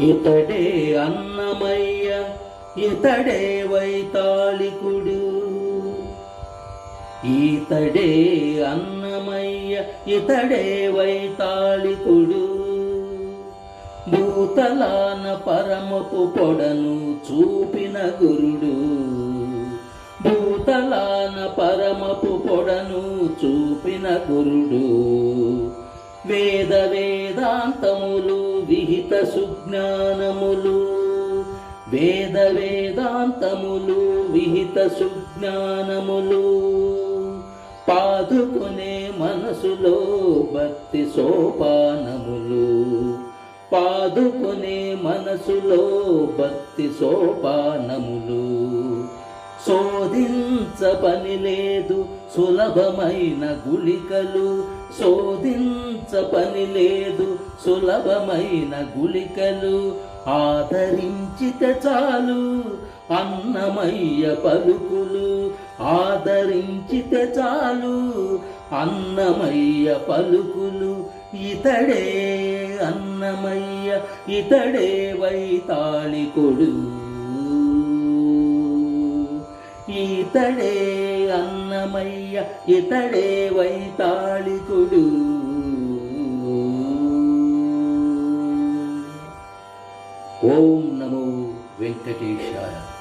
ఇతడే అన్నమయ్య ఇతడే వైతాళికుడు. ఈతడే అన్నమయ్య ఇతడే వైతాళికుడు. భూతలాన పరమపు పొడను చూపిన గురుడు. భూతలాన పరమపు పొడను చూపిన గురుడు. వేద వేదాంతములు విహిత సుజ్ఞానములు వేద వేదాంతములు విహిత సుజ్ఞానములు పాదుకునే మనసులో భక్తి సోపానములు పాదుకునే మనసులో భక్తి సోపానములు. శోధించ పని లేదు సులభమైన గుళికలు. శోధించ పని లేదు సులభమైన గుళికలు. ఆదరించితే చాలు అన్నమయ్య పలుకులు. ఆదరించితే చాలు అన్నమయ్య పలుకులు. ఇతడే అన్నమయ్య ఇతడే వైతాళికుడు ఇతడే అన్నమయ్య ఇతడే వైతాళికుడు ఓం నమో వెంకటేశాయ.